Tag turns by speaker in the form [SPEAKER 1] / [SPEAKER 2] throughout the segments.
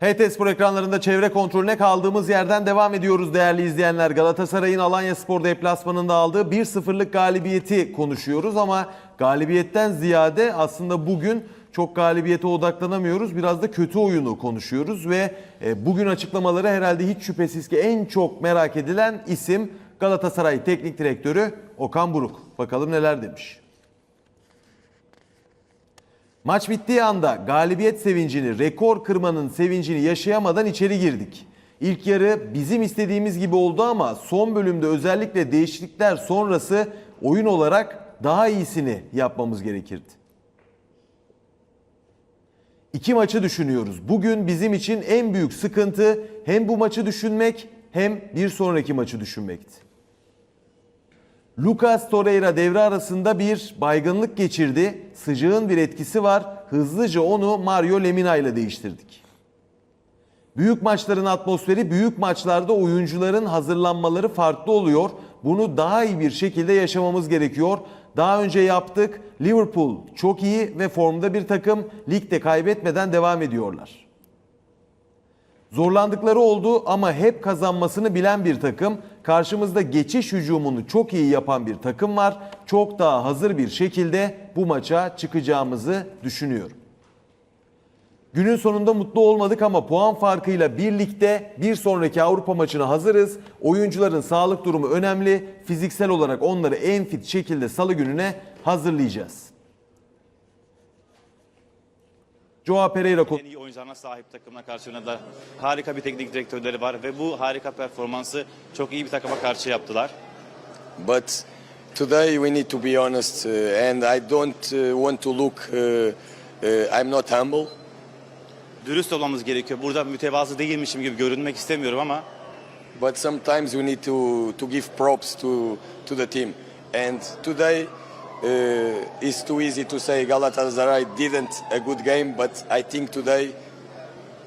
[SPEAKER 1] HT Spor ekranlarında çevre kontrolüne kaldığımız yerden devam ediyoruz değerli izleyenler. Galatasaray'ın Alanya Spor deplasmanında aldığı 1-0'lık galibiyeti konuşuyoruz ama galibiyetten ziyade aslında bugün çok galibiyete odaklanamıyoruz. Biraz da kötü oyunu konuşuyoruz ve e, bugün açıklamaları herhalde hiç şüphesiz ki en çok merak edilen isim Galatasaray Teknik Direktörü Okan Buruk. Bakalım neler demiş. Maç bittiği anda galibiyet sevincini, rekor kırmanın sevincini yaşayamadan içeri girdik. İlk yarı bizim istediğimiz gibi oldu ama son bölümde özellikle değişiklikler sonrası oyun olarak daha iyisini yapmamız gerekirdi. İki maçı düşünüyoruz. Bugün bizim için en büyük sıkıntı hem bu maçı düşünmek hem bir sonraki maçı düşünmekti. Lucas Torreira devre arasında bir baygınlık geçirdi. Sıcağın bir etkisi var. Hızlıca onu Mario Lemina ile değiştirdik. Büyük maçların atmosferi büyük maçlarda oyuncuların hazırlanmaları farklı oluyor. Bunu daha iyi bir şekilde yaşamamız gerekiyor. Daha önce yaptık. Liverpool çok iyi ve formda bir takım. Ligde kaybetmeden devam ediyorlar. Zorlandıkları oldu ama hep kazanmasını bilen bir takım. Karşımızda geçiş hücumunu çok iyi yapan bir takım var. Çok daha hazır bir şekilde bu maça çıkacağımızı düşünüyorum. Günün sonunda mutlu olmadık ama puan farkıyla birlikte bir sonraki Avrupa maçına hazırız. Oyuncuların sağlık durumu önemli. Fiziksel olarak onları en fit şekilde salı gününe hazırlayacağız. Joao Pereira
[SPEAKER 2] En iyi oyuncularına sahip takımına karşı da harika bir teknik direktörleri var ve bu harika performansı çok iyi bir takıma karşı yaptılar.
[SPEAKER 3] But today we need to be honest, uh, and I don't uh, want to look. Uh, uh, I'm not humble,
[SPEAKER 2] Dürüst olmamız gerekiyor. Burada mütevazı değilmişim gibi görünmek istemiyorum ama
[SPEAKER 3] but sometimes we need to to give props to to the team. And today uh, it's too easy to say Galatasaray didn't a good game, but I think today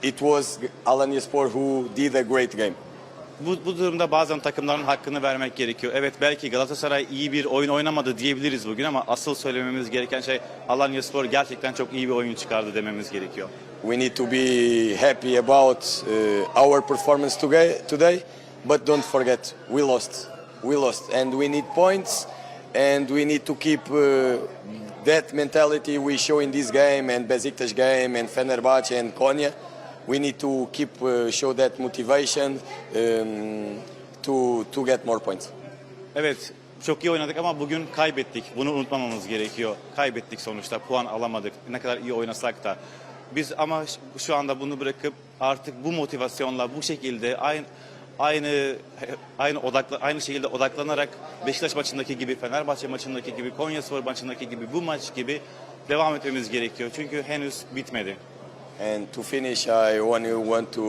[SPEAKER 3] it was Alanyaspor who did a great game.
[SPEAKER 2] bu, bu durumda bazen takımların hakkını vermek gerekiyor. Evet belki Galatasaray iyi bir oyun oynamadı diyebiliriz bugün ama asıl söylememiz gereken şey Alanyaspor gerçekten çok iyi bir oyun çıkardı dememiz gerekiyor.
[SPEAKER 3] We need to be happy about uh, our performance today, today, but don't forget we lost. We lost, and we need points, and we need to keep uh, that mentality we show in this game, and Besiktas game, and Fenerbahce and Konya. We need to keep uh, show that motivation um, to to get more points.
[SPEAKER 2] Evet çok iyi oynadık ama bugün kaybettik. Bunu unutmamamız gerekiyor. Kaybettik sonuçta puan alamadık. Ne kadar iyi oynasak da. Biz ama şu anda bunu bırakıp artık bu motivasyonla bu şekilde aynı aynı aynı odakla aynı şekilde odaklanarak Beşiktaş maçındaki gibi, Fenerbahçe maçındaki gibi, Konyaspor maçındaki gibi bu maç gibi devam etmemiz gerekiyor. Çünkü henüz bitmedi.
[SPEAKER 3] And to finish, I want you want to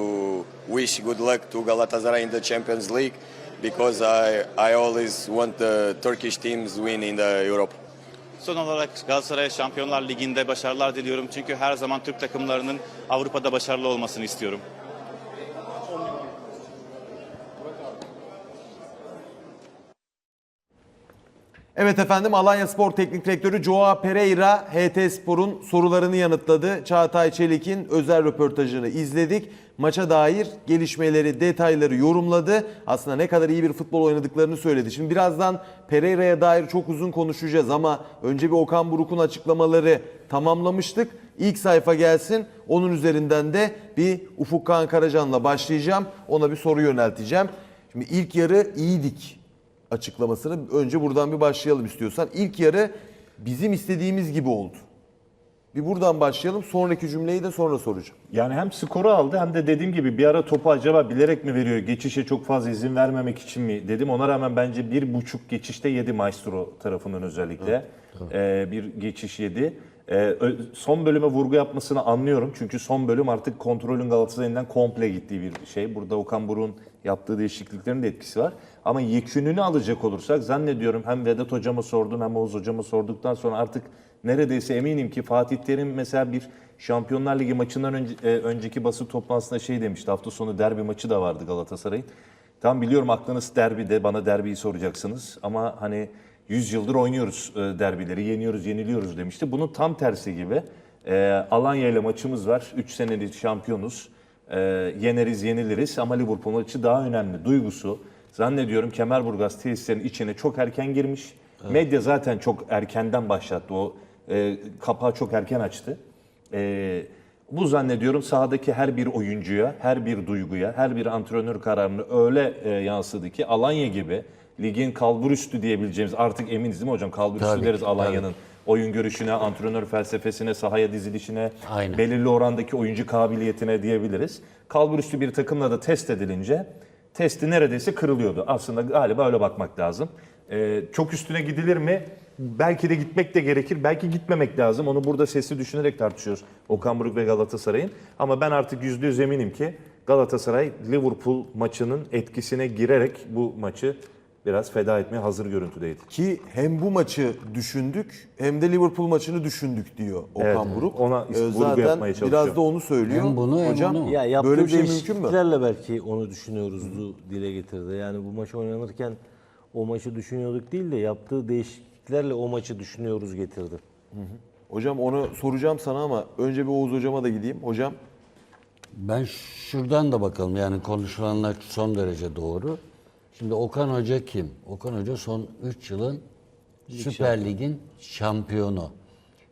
[SPEAKER 3] wish good luck to Galatasaray in the Champions League because I I always want the Turkish teams win in the Europe.
[SPEAKER 2] Son olarak Galatasaray Şampiyonlar Ligi'nde başarılar diliyorum. Çünkü her zaman Türk takımlarının Avrupa'da başarılı olmasını istiyorum.
[SPEAKER 1] Evet efendim Alanya Spor Teknik Direktörü Joao Pereira HT Spor'un sorularını yanıtladı. Çağatay Çelik'in özel röportajını izledik. Maça dair gelişmeleri, detayları yorumladı. Aslında ne kadar iyi bir futbol oynadıklarını söyledi. Şimdi birazdan Pereira'ya dair çok uzun konuşacağız ama önce bir Okan Buruk'un açıklamaları tamamlamıştık. İlk sayfa gelsin. Onun üzerinden de bir Ufuk Kağan Karacan'la başlayacağım. Ona bir soru yönelteceğim. Şimdi ilk yarı iyiydik açıklamasını önce buradan bir başlayalım istiyorsan. İlk yarı bizim istediğimiz gibi oldu. Bir buradan başlayalım. Sonraki cümleyi de sonra soracağım.
[SPEAKER 4] Yani hem skoru aldı hem de dediğim gibi bir ara topu acaba bilerek mi veriyor? Geçişe çok fazla izin vermemek için mi dedim. Ona rağmen bence bir buçuk geçişte yedi Maestro tarafından özellikle. Ee, bir geçiş yedi. Ee, son bölüme vurgu yapmasını anlıyorum. Çünkü son bölüm artık kontrolün Galatasaray'ından komple gittiği bir şey. Burada Okan Buruk'un yaptığı değişikliklerin de etkisi var. Ama yekününü alacak olursak zannediyorum hem Vedat Hocam'a sordum hem Oğuz Hocam'a sorduktan sonra artık neredeyse eminim ki Fatih Terim mesela bir Şampiyonlar Ligi maçından önce, e, önceki basın toplantısında şey demişti. Hafta sonu derbi maçı da vardı Galatasaray'ın. Tam biliyorum aklınız derbide bana derbiyi soracaksınız ama hani 100 yıldır oynuyoruz e, derbileri, yeniyoruz, yeniliyoruz demişti. Bunun tam tersi gibi. E, Alanya ile maçımız var. 3 senedir şampiyonuz. e, yeneriz yeniliriz ama Liverpool maçı daha önemli duygusu. Zannediyorum Kemerburgaz tesislerin içine çok erken girmiş. Medya zaten çok erkenden başlattı. O e, kapağı çok erken açtı. E, bu zannediyorum sahadaki her bir oyuncuya, her bir duyguya, her bir antrenör kararını öyle e, yansıdı ki Alanya gibi ligin kalburüstü diyebileceğimiz artık eminiz değil mi hocam? Kalburüstü
[SPEAKER 5] Tabii,
[SPEAKER 4] deriz Alanya'nın oyun görüşüne, antrenör felsefesine, sahaya dizilişine,
[SPEAKER 5] Aynen.
[SPEAKER 4] belirli orandaki oyuncu kabiliyetine diyebiliriz. Kalburüstü bir takımla da test edilince testi neredeyse kırılıyordu. Aslında galiba öyle bakmak lazım. Ee, çok üstüne gidilir mi? Belki de gitmek de gerekir, belki gitmemek lazım. Onu burada sesli düşünerek tartışıyoruz. Okan Buruk ve Galatasaray'ın. Ama ben artık yüzde yüz eminim ki Galatasaray Liverpool maçının etkisine girerek bu maçı biraz feda etmeye hazır görüntüdeydi.
[SPEAKER 1] Ki hem bu maçı düşündük hem de Liverpool maçını düşündük diyor Okan
[SPEAKER 4] Evet,
[SPEAKER 1] Buruk.
[SPEAKER 4] ona
[SPEAKER 1] Ee,
[SPEAKER 4] vurgu yapmaya çalışıyor.
[SPEAKER 1] biraz da onu söylüyor.
[SPEAKER 5] Hem bunu hem
[SPEAKER 1] Hocam
[SPEAKER 5] onu.
[SPEAKER 6] Ya yaptığı
[SPEAKER 1] böyle bir şey mümkün mü?
[SPEAKER 6] değişikliklerle belki onu düşünüyoruzdu dile getirdi. Yani bu maç oynanırken o maçı düşünüyorduk değil de yaptığı değişikliklerle o maçı düşünüyoruz getirdi.
[SPEAKER 1] Hocam onu soracağım sana ama önce bir Oğuz hocama da gideyim. Hocam
[SPEAKER 5] Ben şuradan da bakalım yani konuşulanlar son derece doğru. Şimdi Okan Hoca kim? Okan Hoca son 3 yılın Süper Lig'in şampiyonu.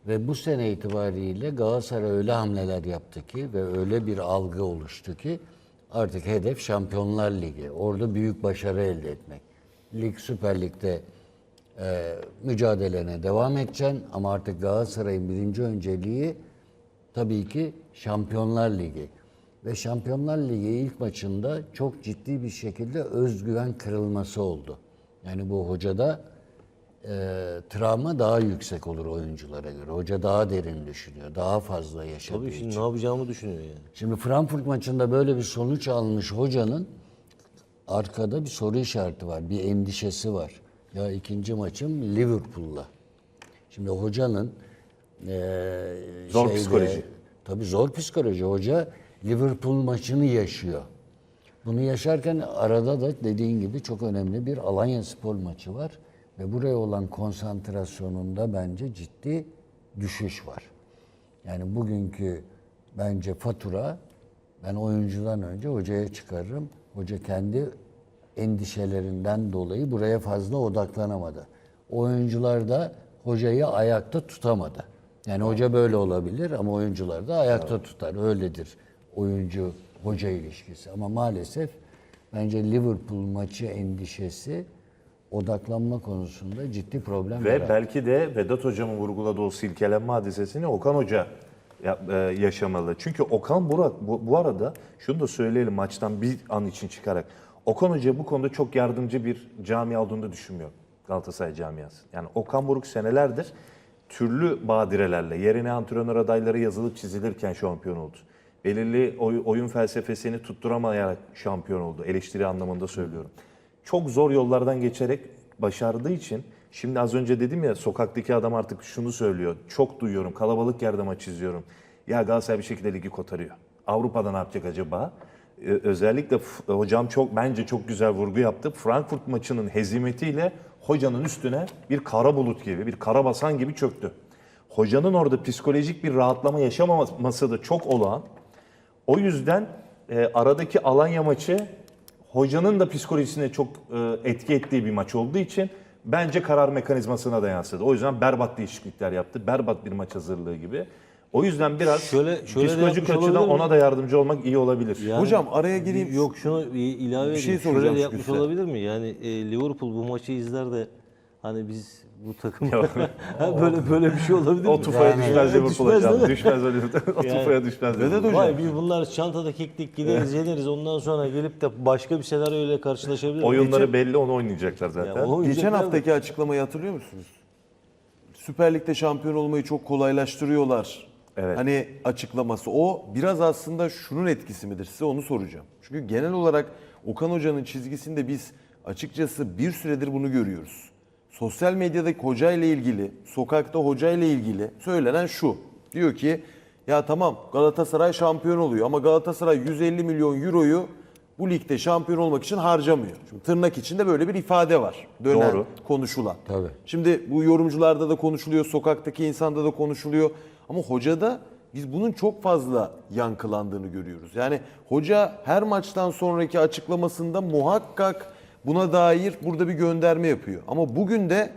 [SPEAKER 5] Ve bu sene itibariyle Galatasaray öyle hamleler yaptı ki ve öyle bir algı oluştu ki artık hedef Şampiyonlar Ligi. Orada büyük başarı elde etmek. Lig Süper Lig'de e, mücadelene devam edeceksin ama artık Galatasaray'ın birinci önceliği tabii ki Şampiyonlar Ligi. Ve Şampiyonlar Ligi ilk maçında çok ciddi bir şekilde özgüven kırılması oldu. Yani bu hocada e, travma daha yüksek olur oyunculara göre. Hoca daha derin düşünüyor, daha fazla yaşadığı
[SPEAKER 6] Tabii
[SPEAKER 5] için.
[SPEAKER 6] şimdi ne yapacağımı düşünüyor yani.
[SPEAKER 5] Şimdi Frankfurt maçında böyle bir sonuç almış hocanın arkada bir soru işareti var, bir endişesi var. Ya ikinci maçım Liverpool'la. Şimdi hocanın eee
[SPEAKER 4] Zor psikoloji.
[SPEAKER 5] Tabii zor psikoloji. Hoca Liverpool maçını yaşıyor. Bunu yaşarken arada da dediğin gibi çok önemli bir Alanya Spor maçı var. Ve buraya olan konsantrasyonunda bence ciddi düşüş var. Yani bugünkü bence fatura ben oyuncudan önce hocaya çıkarırım. Hoca kendi endişelerinden dolayı buraya fazla odaklanamadı. Oyuncular da hocayı ayakta tutamadı. Yani hoca böyle olabilir ama oyuncular da ayakta tutar. Öyledir oyuncu hoca ilişkisi. Ama maalesef bence Liverpool maçı endişesi odaklanma konusunda ciddi problem
[SPEAKER 4] Ve
[SPEAKER 5] yarattı.
[SPEAKER 4] belki de Vedat Hocam'ın vurguladığı o silkelenme hadisesini Okan Hoca ya- e, yaşamalı. Çünkü Okan Burak bu, bu arada şunu da söyleyelim maçtan bir an için çıkarak. Okan Hoca bu konuda çok yardımcı bir camia olduğunu düşünmüyor Galatasaray camiası. Yani Okan Buruk senelerdir türlü badirelerle yerine antrenör adayları yazılıp çizilirken şampiyon oldu. Belirli oy- oyun felsefesini tutturamayarak şampiyon oldu. Eleştiri anlamında söylüyorum. Çok zor yollardan geçerek başardığı için şimdi az önce dedim ya sokaktaki adam artık şunu söylüyor. Çok duyuyorum. Kalabalık yerde maç izliyorum. Ya Galatasaray bir şekilde ligi kotarıyor. Avrupa'da ne yapacak acaba? Ee, özellikle hocam çok bence çok güzel vurgu yaptı. Frankfurt maçının hezimetiyle hocanın üstüne bir kara bulut gibi, bir kara basan gibi çöktü. Hocanın orada psikolojik bir rahatlama yaşamaması da çok olağan. O yüzden e, aradaki Alanya maçı hocanın da psikolojisine çok e, etki ettiği bir maç olduğu için bence karar mekanizmasına da yansıdı. O yüzden berbat değişiklikler yaptı. Berbat bir maç hazırlığı gibi. O yüzden biraz
[SPEAKER 6] Şöyle- şöyle de
[SPEAKER 4] psikolojik açıdan ona da yardımcı olmak iyi olabilir.
[SPEAKER 6] Yani-
[SPEAKER 1] hocam araya gireyim.
[SPEAKER 6] Yok şunu bir ilave
[SPEAKER 1] Bir şey
[SPEAKER 6] edeyim.
[SPEAKER 1] soracağım
[SPEAKER 6] Şöyle yapmış olabilir mi? Yani e, Liverpool bu maçı izler de hani biz bu takım böyle böyle bir şey olabilir mi?
[SPEAKER 4] o tufaya
[SPEAKER 5] Yani-
[SPEAKER 4] düşmez Liverpool
[SPEAKER 6] Düşmez
[SPEAKER 4] hocam.
[SPEAKER 6] mi?
[SPEAKER 4] Düşmez öyle. o
[SPEAKER 6] Yani-
[SPEAKER 4] tufaya düşmez.
[SPEAKER 1] Vedat
[SPEAKER 4] Liverpool.
[SPEAKER 1] hocam.
[SPEAKER 6] Vay biz bunlar çantada keklik gideriz yeneriz ondan sonra gelip de başka bir senaryoyla karşılaşabilir.
[SPEAKER 4] Oyunları belli onu oynayacaklar zaten.
[SPEAKER 6] Ya, o-
[SPEAKER 1] Geçen
[SPEAKER 6] Oynayacaklar
[SPEAKER 1] haftaki açıklamayı hatırlıyor musunuz? Süper Lig'de şampiyon olmayı çok kolaylaştırıyorlar.
[SPEAKER 4] Evet.
[SPEAKER 1] Hani açıklaması o biraz aslında şunun etkisi midir size onu soracağım. Çünkü genel olarak Okan Hoca'nın çizgisinde biz açıkçası bir süredir bunu görüyoruz. Sosyal medyadaki hoca ile ilgili, sokakta hoca ile ilgili söylenen şu. Diyor ki ya tamam Galatasaray şampiyon oluyor ama Galatasaray 150 milyon euroyu bu ligde şampiyon olmak için harcamıyor. Şimdi tırnak içinde böyle bir ifade var. Dönen,
[SPEAKER 4] Doğru.
[SPEAKER 1] konuşulan.
[SPEAKER 5] Tabii.
[SPEAKER 1] Şimdi bu yorumcularda da konuşuluyor, sokaktaki insanda da konuşuluyor. Ama hocada biz bunun çok fazla yankılandığını görüyoruz. Yani hoca her maçtan sonraki açıklamasında muhakkak buna dair burada bir gönderme yapıyor. Ama bugün de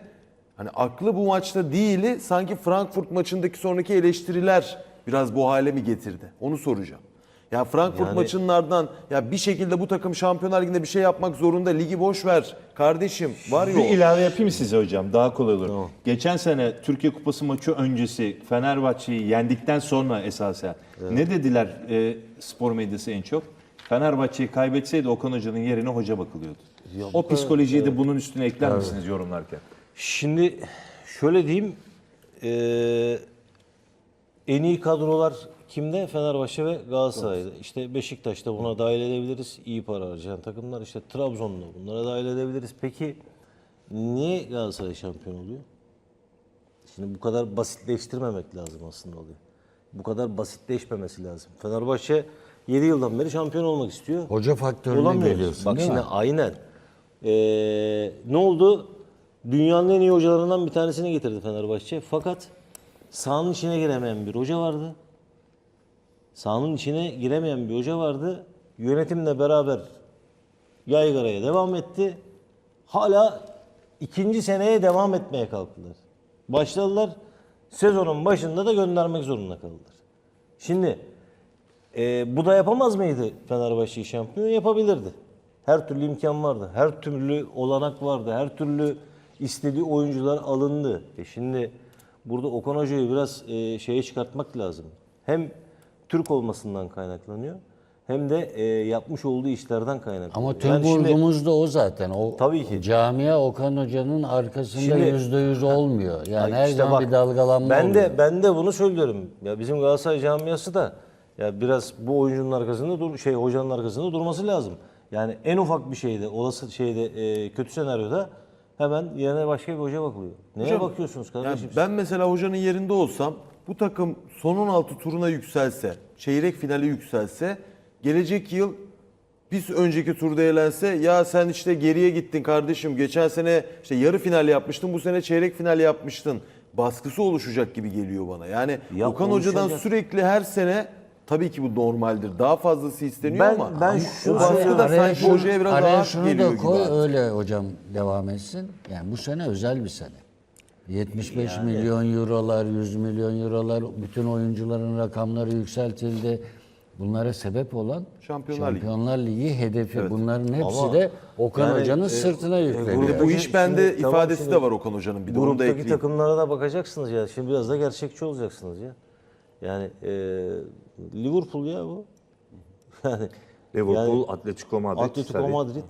[SPEAKER 1] hani aklı bu maçta değili sanki Frankfurt maçındaki sonraki eleştiriler biraz bu hale mi getirdi? Onu soracağım. Ya Frankfurt
[SPEAKER 6] Yani-
[SPEAKER 1] maçının ardından ya bir şekilde bu takım Şampiyonlar Ligi'nde bir şey yapmak zorunda. Ligi boş ver kardeşim. Var ya
[SPEAKER 4] Bir ilave yapayım size hocam daha kolay olur. Geçen sene Türkiye Kupası maçı öncesi Fenerbahçe'yi yendikten sonra esasen ne dediler e, spor medyası en çok? Fenerbahçe'yi kaybetseydi Okan Hoca'nın yerine hoca bakılıyordu. o psikolojiyi de bunun üstüne ekler misiniz yorumlarken?
[SPEAKER 6] Şimdi şöyle diyeyim. eee, en iyi kadrolar kimde? Fenerbahçe ve Galatasaray'da. İşte Beşiktaş'ta buna dahil edebiliriz. İyi para harcayan takımlar. İşte Trabzon'da bunlara dahil edebiliriz. Peki niye Galatasaray şampiyon oluyor? Şimdi bu kadar basitleştirmemek lazım aslında oluyor. Bu kadar basitleşmemesi lazım. Fenerbahçe 7 yıldan beri şampiyon olmak istiyor.
[SPEAKER 5] Hoca faktörüne geliyorsun
[SPEAKER 6] Bak
[SPEAKER 5] değil
[SPEAKER 6] şimdi
[SPEAKER 5] mi?
[SPEAKER 6] aynen. Ee, ne oldu? Dünyanın en iyi hocalarından bir tanesini getirdi Fenerbahçe. Fakat sahanın içine giremeyen bir hoca vardı. Sahanın içine giremeyen bir hoca vardı. Yönetimle beraber yaygaraya devam etti. Hala ikinci seneye devam etmeye kalktılar. Başladılar. Sezonun başında da göndermek zorunda kaldılar. Şimdi e, bu da yapamaz mıydı Fenerbahçe'yi şampiyon? Yapabilirdi. Her türlü imkan vardı. Her türlü olanak vardı. Her türlü istediği oyuncular alındı. E şimdi burada Okan Hoca'yı biraz e, şeye çıkartmak lazım. Hem Türk olmasından kaynaklanıyor hem de e, yapmış olduğu işlerden kaynaklanıyor.
[SPEAKER 5] Ama tüm
[SPEAKER 6] Yani şimdi-
[SPEAKER 5] vurgumuz da o zaten. O
[SPEAKER 6] Tabii ki.
[SPEAKER 5] Camia Okan Hoca'nın arkasında
[SPEAKER 6] Şimdi-
[SPEAKER 5] yüzde yüz olmuyor. Yani her
[SPEAKER 6] işte
[SPEAKER 5] zaman
[SPEAKER 6] bak,
[SPEAKER 5] bir dalgalanma
[SPEAKER 6] ben
[SPEAKER 5] oluyor.
[SPEAKER 6] de ben de bunu söylüyorum. Ya bizim Galatasaray camiası da ya biraz bu oyuncunun arkasında dur şey hocanın arkasında durması lazım. Yani en ufak bir şeyde, olası şeyde, e, kötü senaryoda hemen yerine başka bir hoca bakılıyor. Neye
[SPEAKER 1] Hocam,
[SPEAKER 6] bakıyorsunuz
[SPEAKER 1] Yani
[SPEAKER 6] kardeşim?
[SPEAKER 1] ben mesela hocanın yerinde olsam bu takım son 16 turuna yükselse, çeyrek finale yükselse, gelecek yıl biz önceki turda elense ya sen işte geriye gittin kardeşim. Geçen sene işte yarı final yapmıştın, bu sene çeyrek final yapmıştın. Baskısı oluşacak gibi geliyor bana. Yani
[SPEAKER 6] Ya
[SPEAKER 1] Okan Hoca'dan sürekli her sene tabii ki bu normaldir. Daha fazlası isteniyor
[SPEAKER 6] Ben-
[SPEAKER 1] ama
[SPEAKER 6] ben
[SPEAKER 1] o
[SPEAKER 6] şunu
[SPEAKER 1] baskı da
[SPEAKER 5] Araya
[SPEAKER 1] sanki hocaya biraz
[SPEAKER 5] araya
[SPEAKER 1] ağır
[SPEAKER 5] şunu
[SPEAKER 1] geliyor
[SPEAKER 5] da
[SPEAKER 1] gibi.
[SPEAKER 5] koy
[SPEAKER 1] artık.
[SPEAKER 5] öyle hocam devam etsin. Yani bu sene özel bir sene. 75 milyon eurolar, 100 milyon eurolar, bütün oyuncuların rakamları yükseltildi. Bunlara sebep olan
[SPEAKER 1] Şampiyonlar Ligi.
[SPEAKER 5] Şampiyonlar Ligi hedefi. Bunların hepsi
[SPEAKER 6] Ama
[SPEAKER 5] de Okan
[SPEAKER 6] yani,
[SPEAKER 5] Hoca'nın
[SPEAKER 6] e,
[SPEAKER 5] sırtına yükleniyor.
[SPEAKER 1] Burada bu iş bende
[SPEAKER 6] şimdi- tamam,
[SPEAKER 1] ifadesi
[SPEAKER 6] şimdi
[SPEAKER 1] de var Okan Hoca'nın. Bir de onu da
[SPEAKER 6] Gruptaki
[SPEAKER 1] ekleyeyim.
[SPEAKER 6] takımlara da bakacaksınız ya. Şimdi biraz da gerçekçi olacaksınız ya. Yani e, Liverpool ya bu. Yani
[SPEAKER 4] Liverpool,
[SPEAKER 6] yani-
[SPEAKER 4] Atletico Madrid.
[SPEAKER 6] Atletico
[SPEAKER 4] tabii.
[SPEAKER 6] Madrid.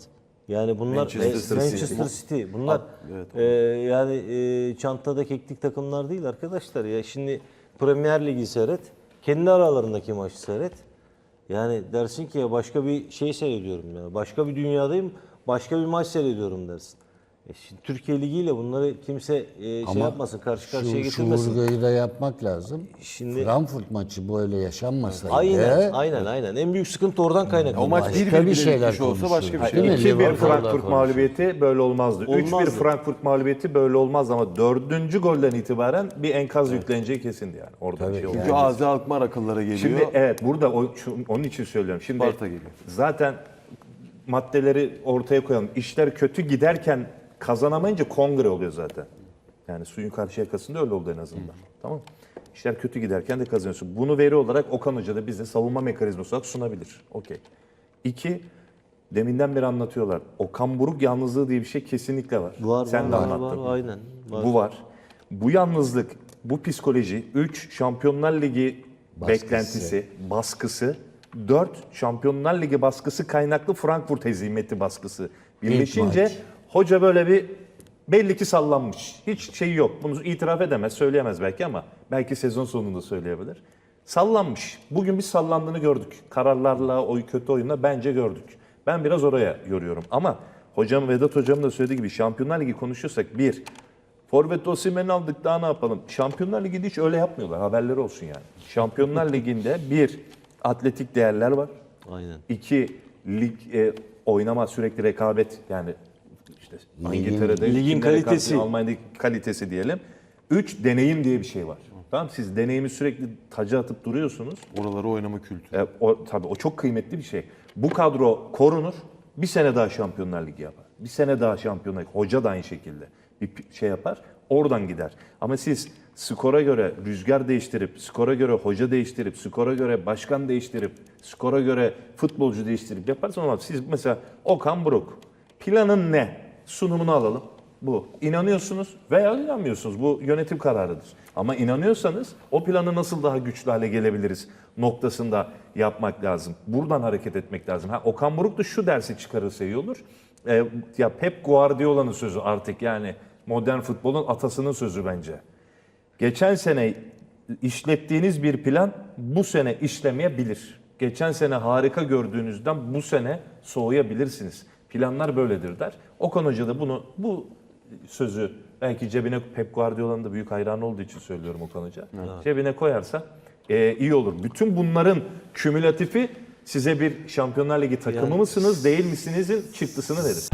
[SPEAKER 6] Yani bunlar
[SPEAKER 1] Manchester
[SPEAKER 6] e,
[SPEAKER 1] City.
[SPEAKER 6] Manchester City. Bunlar
[SPEAKER 1] evet,
[SPEAKER 6] e, yani e, çantada keklik takımlar değil arkadaşlar. Ya şimdi Premier Ligi seyret. Kendi aralarındaki maçı seyret. Yani dersin ki ya başka bir şey seyrediyorum ya. Başka bir dünyadayım. Başka bir maç seyrediyorum dersin. E şimdi Türkiye Ligi ile bunları kimse e, şey
[SPEAKER 5] Ama
[SPEAKER 6] yapmasın, karşı karşıya
[SPEAKER 5] şu, şu
[SPEAKER 6] getirmesin.
[SPEAKER 5] vurguyu da yapmak lazım.
[SPEAKER 6] Şimdi-
[SPEAKER 5] Frankfurt maçı böyle yaşanmasaydı.
[SPEAKER 6] Aynen, aynen, aynen. En büyük sıkıntı oradan kaynaklanıyor.
[SPEAKER 1] O maç bir
[SPEAKER 5] bir
[SPEAKER 1] bir
[SPEAKER 5] şeyler
[SPEAKER 1] olsa başka bir şey.
[SPEAKER 5] Değil mi?
[SPEAKER 4] 2-1
[SPEAKER 5] Liverpool'da
[SPEAKER 4] Frankfurt mağlubiyeti böyle olmazdı. 3-1
[SPEAKER 6] Olmazdı.
[SPEAKER 4] Frankfurt mağlubiyeti böyle olmaz ama dördüncü golden itibaren bir enkaz yükleneceği kesindi yani. Orada bir şey.
[SPEAKER 1] Çünkü Azi Alkmaar akıllara geliyor.
[SPEAKER 4] Şimdi evet burada o, şu- onun için söylüyorum. Şimdi zaten maddeleri ortaya koyalım. İşler kötü giderken kazanamayınca kongre oluyor zaten. Yani suyun karşı yakasında öyle oldu en azından. Tamam mı? İşler kötü giderken de kazanıyorsun. Bunu veri olarak Okan Hoca da bize savunma mekanizması olarak sunabilir. Okey. İki, deminden beri anlatıyorlar. Okan Buruk yalnızlığı diye bir şey kesinlikle var.
[SPEAKER 6] Var,
[SPEAKER 4] Sen
[SPEAKER 6] var,
[SPEAKER 4] de
[SPEAKER 6] var,
[SPEAKER 4] anlattın.
[SPEAKER 6] var, aynen. Var.
[SPEAKER 4] Bu var. Bu yalnızlık, bu psikoloji, 3 Şampiyonlar Ligi
[SPEAKER 5] Baskısı.
[SPEAKER 4] beklentisi, baskısı, 4 Şampiyonlar Ligi baskısı kaynaklı Frankfurt hezimeti baskısı birleşince. Hoca böyle bir belli ki sallanmış. Hiç şeyi yok. Bunu itiraf edemez, söyleyemez belki ama belki sezon sonunda söyleyebilir. Sallanmış. Bugün biz sallandığını gördük. Kararlarla, o kötü oyunla bence gördük. Ben biraz oraya yoruyorum. Ama hocam Vedat hocam da söylediği gibi Şampiyonlar Ligi konuşursak bir, Forvet Osimhen'i aldık daha ne yapalım? Şampiyonlar Ligi'nde hiç öyle yapmıyorlar. Haberleri olsun yani. Şampiyonlar Ligi'nde bir, atletik değerler var.
[SPEAKER 6] Aynen.
[SPEAKER 4] İki, lig e, oynama sürekli rekabet yani işte İngiltere'de
[SPEAKER 6] Ligin kalitesi.
[SPEAKER 4] Almanya'daki kalitesi diyelim. Üç, deneyim diye bir şey var. Tamam siz deneyimi sürekli taca atıp duruyorsunuz.
[SPEAKER 1] Oraları oynama kültürü.
[SPEAKER 4] E, o, tabii o çok kıymetli bir şey. Bu kadro korunur. Bir sene daha Şampiyonlar Ligi yapar. Bir sene daha Şampiyonlar Ligi. Hoca da aynı şekilde bir şey yapar. Oradan gider. Ama siz skora göre rüzgar değiştirip, skora göre hoca değiştirip, skora göre başkan değiştirip, skora göre futbolcu değiştirip yaparsanız olmaz. Siz mesela Okan Buruk. Planın ne? Sunumunu alalım. Bu. İnanıyorsunuz veya inanmıyorsunuz. Bu yönetim kararıdır. Ama inanıyorsanız o planı nasıl daha güçlü hale gelebiliriz noktasında yapmak lazım. Buradan hareket etmek lazım. Ha, Okan Buruk da şu dersi çıkarırsa iyi olur. Ee, ya Pep Guardiola'nın sözü artık yani modern futbolun atasının sözü bence. Geçen sene işlettiğiniz bir plan bu sene işlemeyebilir. Geçen sene harika gördüğünüzden bu sene soğuyabilirsiniz. Planlar böyledir der. Okan Hoca da bunu bu sözü belki cebine Pep Guardiola'nın da büyük hayranı olduğu için söylüyorum Okan Hoca. Cebine koyarsa e, iyi olur. Bütün bunların kümülatifi size bir Şampiyonlar Ligi takımı mısınız değil misinizin çıktısını verir.